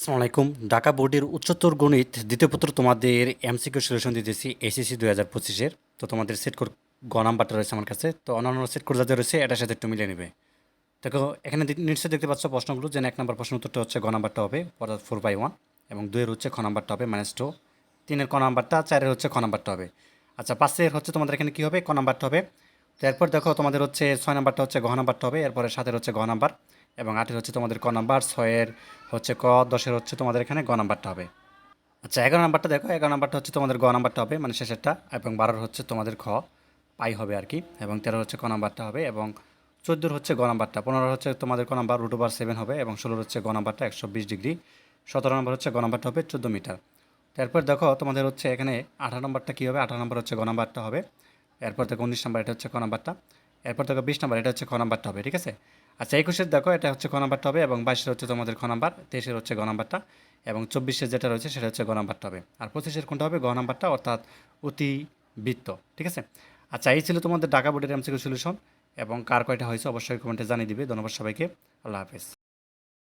আসসালামু আলাইকুম। ঢাকা বোর্ডের উচ্চতর গণিত দ্বিতীয় পত্র তোমাদের এমসিকিউ সলিউশন দিতেছি এসএসসি দুই হাজার পঁচিশের। তো তোমাদের সেট কোড গ নাম্বারটা রয়েছে আমার কাছে। তো অন্যান্য সেট কোড যাদের রয়েছে, এটার সাথে একটু মিলিয়ে নেবে। দেখো, এখানে নিশ্চয়ই দেখতে পাচ্ছ প্রশ্নগুলো যে এক নম্বর প্রশ্ন উত্তরটা হচ্ছে গ নাম্বারটা হবে, অর্থাৎ ফোর বাই ওয়ান এবং দুইয়ের হচ্ছে খ নাম্বারটা হবে মাইনাস টু তিনের ক নাম্বারটা, চারের হচ্ছে খ নাম্বারটা হবে। আচ্ছা পাঁচের হচ্ছে তোমাদের এখানে কী হবে? ক নাম্বারটা হবে তো এরপর দেখো তোমাদের হচ্ছে ছয় নাম্বারটা হচ্ছে ঘ নাম্বারটা হবে, এরপরে সাতের হচ্ছে ঘ নাম্বার এবং আটের হচ্ছে তোমাদের ক নাম্বার, ছয়ের হচ্ছে ক, দশের হচ্ছে তোমাদের এখানে গ নাম্বারটা হবে। আচ্ছা এগারো নাম্বারটা দেখো, এগারো নাম্বারটা হচ্ছে তোমাদের গ নাম্বারটা হবে মানে শেষেরটা এবং বারোর হচ্ছে তোমাদের খ, পাই হবে আর কি এবং তেরো হচ্ছে ক নাম্বারটা হবে এবং চোদ্দোর হচ্ছে গ নাম্বারটা পনেরো হচ্ছে তোমাদের ক নাম্বার রুট ওভার সেভেন হবে এবং ষোলোর হচ্ছে গ নাম্বারটা একশো বিশ ডিগ্রি, সতেরো নম্বর হচ্ছে গ নাম্বারটা হবে চোদ্দ মিটার। তারপর দেখো তোমাদের হচ্ছে এখানে আঠারো নম্বরটা কী হবে, আঠারো নম্বর হচ্ছে গ নাম্বারটা হবে এরপর থেকে উনিশ নাম্বার, এটা হচ্ছে ক নাম্বারটা। এরপর থেকে বিশ নাম্বার, এটা হচ্ছে খ নাম্বারটা হবে, ঠিক আছে? আচ্ছা একুশের দেখো, এটা হচ্ছে খ নাম্বারটা হবে এবং বাইশের হচ্ছে তোমাদের খ নাম্বার, তেইশের হচ্ছে গ নাম্বারটা এবং চব্বিশের যেটা রয়েছে সেটা হচ্ছে গ নাম্বারটা হবে। আর পঁচিশের কোনটা হবে? গ নাম্বারটা, অর্থাৎ অতিবৃত্ত, ঠিক আছে? আচ্ছা এই ছিল তোমাদের ঢাকা বোর্ডের এমসিকিউ সলিউশন এবং কার কয়টা হয়েছে অবশ্যই কমেন্টে জানিয়ে দিবে। ধন্যবাদ সবাইকে। আল্লাহ হাফেজ।